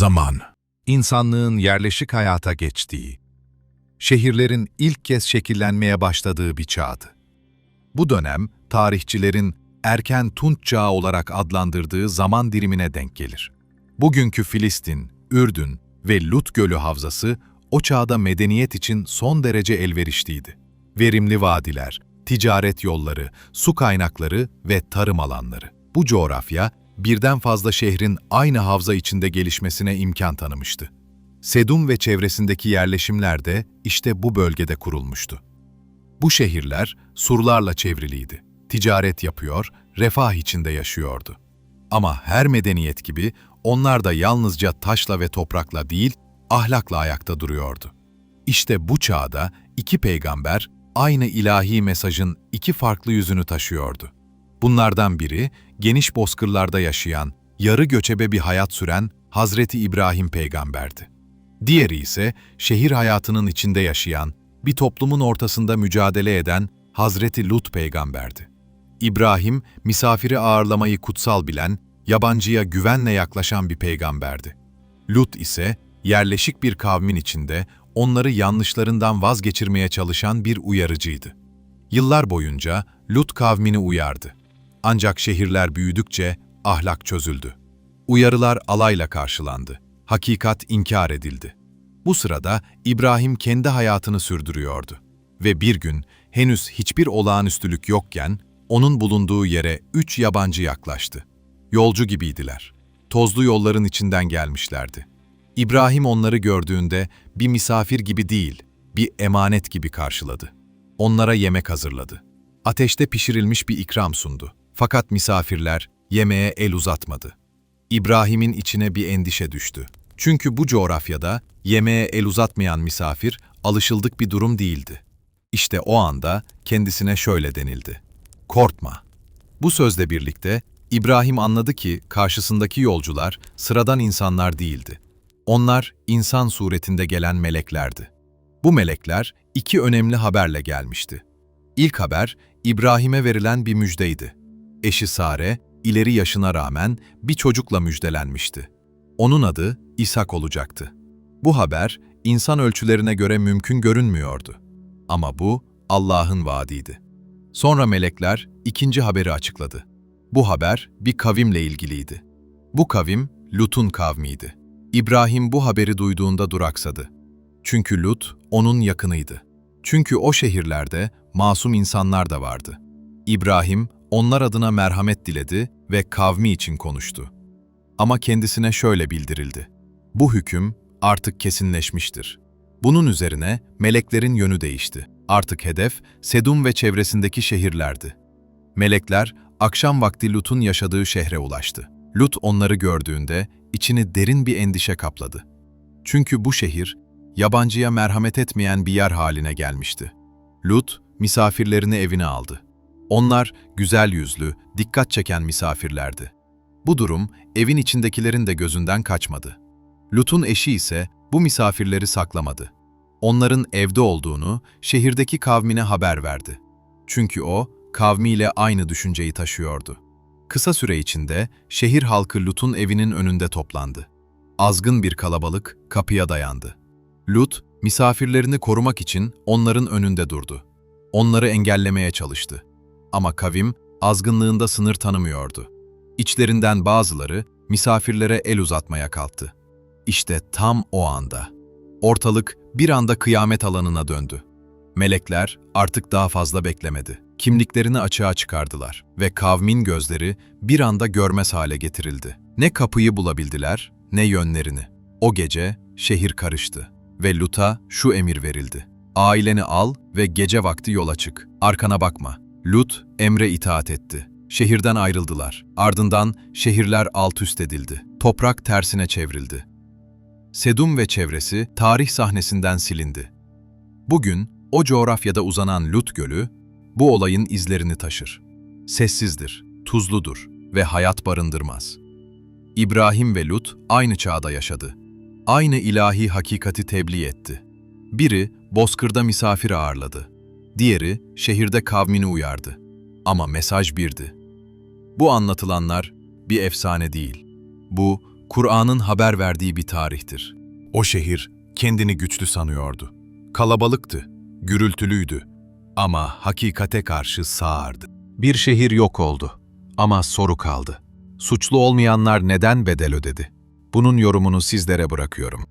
Zaman, insanlığın yerleşik hayata geçtiği, şehirlerin ilk kez şekillenmeye başladığı bir çağdı. Bu dönem tarihçilerin erken Tunç Çağı olarak adlandırdığı zaman dilimine denk gelir. Bugünkü Filistin, Ürdün ve Lut Gölü havzası o çağda medeniyet için son derece elverişliydi. Verimli vadiler, ticaret yolları, su kaynakları ve tarım alanları. Bu coğrafya, birden fazla şehrin aynı havza içinde gelişmesine imkan tanımıştı. Sedum ve çevresindeki yerleşimler de işte bu bölgede kurulmuştu. Bu şehirler surlarla çevriliydi. Ticaret yapıyor, refah içinde yaşıyordu. Ama her medeniyet gibi onlar da yalnızca taşla ve toprakla değil, ahlakla ayakta duruyordu. İşte bu çağda iki peygamber aynı ilahi mesajın iki farklı yüzünü taşıyordu. Bunlardan biri geniş bozkırlarda yaşayan, yarı göçebe bir hayat süren Hazreti İbrahim peygamberdi. Diğeri ise şehir hayatının içinde yaşayan, bir toplumun ortasında mücadele eden Hazreti Lut peygamberdi. İbrahim, misafiri ağırlamayı kutsal bilen, yabancıya güvenle yaklaşan bir peygamberdi. Lut ise yerleşik bir kavmin içinde onları yanlışlarından vazgeçirmeye çalışan bir uyarıcıydı. Yıllar boyunca Lut kavmini uyardı. Ancak şehirler büyüdükçe ahlak çözüldü. Uyarılar alayla karşılandı. Hakikat inkar edildi. Bu sırada İbrahim kendi hayatını sürdürüyordu. Ve bir gün henüz hiçbir olağanüstülük yokken onun bulunduğu yere üç yabancı yaklaştı. Yolcu gibiydiler. Tozlu yolların içinden gelmişlerdi. İbrahim onları gördüğünde bir misafir gibi değil, bir emanet gibi karşıladı. Onlara yemek hazırladı. Ateşte pişirilmiş bir ikram sundu. Fakat misafirler yemeğe el uzatmadı. İbrahim'in içine bir endişe düştü. Çünkü bu coğrafyada yemeğe el uzatmayan misafir alışıldık bir durum değildi. İşte o anda kendisine şöyle denildi. Korkma. Bu sözle birlikte İbrahim anladı ki karşısındaki yolcular sıradan insanlar değildi. Onlar insan suretinde gelen meleklerdi. Bu melekler iki önemli haberle gelmişti. İlk haber İbrahim'e verilen bir müjdeydi. Eşi Sare, ileri yaşına rağmen bir çocukla müjdelenmişti. Onun adı İshak olacaktı. Bu haber insan ölçülerine göre mümkün görünmüyordu. Ama bu Allah'ın vaadiydi. Sonra melekler ikinci haberi açıkladı. Bu haber bir kavimle ilgiliydi. Bu kavim Lut'un kavmiydi. İbrahim bu haberi duyduğunda duraksadı. Çünkü Lut onun yakınıydı. Çünkü o şehirlerde masum insanlar da vardı. İbrahim onlar adına merhamet diledi ve kavmi için konuştu. Ama kendisine şöyle bildirildi. Bu hüküm artık kesinleşmiştir. Bunun üzerine meleklerin yönü değişti. Artık hedef Sedum ve çevresindeki şehirlerdi. Melekler akşam vakti Lut'un yaşadığı şehre ulaştı. Lut onları gördüğünde içini derin bir endişe kapladı. Çünkü bu şehir yabancıya merhamet etmeyen bir yer haline gelmişti. Lut misafirlerini evine aldı. Onlar güzel yüzlü, dikkat çeken misafirlerdi. Bu durum evin içindekilerin de gözünden kaçmadı. Lut'un eşi ise bu misafirleri saklamadı. Onların evde olduğunu şehirdeki kavmine haber verdi. Çünkü o, kavmiyle aynı düşünceyi taşıyordu. Kısa süre içinde şehir halkı Lut'un evinin önünde toplandı. Azgın bir kalabalık kapıya dayandı. Lut, misafirlerini korumak için onların önünde durdu. Onları engellemeye çalıştı. Ama kavim azgınlığında sınır tanımıyordu. İçlerinden bazıları misafirlere el uzatmaya kalktı. İşte tam o anda. Ortalık bir anda kıyamet alanına döndü. Melekler artık daha fazla beklemedi. Kimliklerini açığa çıkardılar ve kavmin gözleri bir anda görmez hale getirildi. Ne kapıyı bulabildiler ne yönlerini. O gece şehir karıştı ve Lut'a şu emir verildi. Aileni al ve gece vakti yola çık. Arkana bakma. Lut emre itaat etti. Şehirden ayrıldılar. Ardından şehirler alt üst edildi. Toprak tersine çevrildi. Sedum ve çevresi tarih sahnesinden silindi. Bugün o coğrafyada uzanan Lut Gölü bu olayın izlerini taşır. Sessizdir, tuzludur ve hayat barındırmaz. İbrahim ve Lut aynı çağda yaşadı. Aynı ilahi hakikati tebliğ etti. Biri bozkırda misafir ağırladı. Diğeri şehirde kavmini uyardı. Ama mesaj birdi. Bu anlatılanlar bir efsane değil. Bu Kur'an'ın haber verdiği bir tarihtir. O şehir kendini güçlü sanıyordu. Kalabalıktı, gürültülüydü ama hakikate karşı sağırdı. Bir şehir yok oldu ama soru kaldı. Suçlu olmayanlar neden bedel ödedi? Bunun yorumunu sizlere bırakıyorum.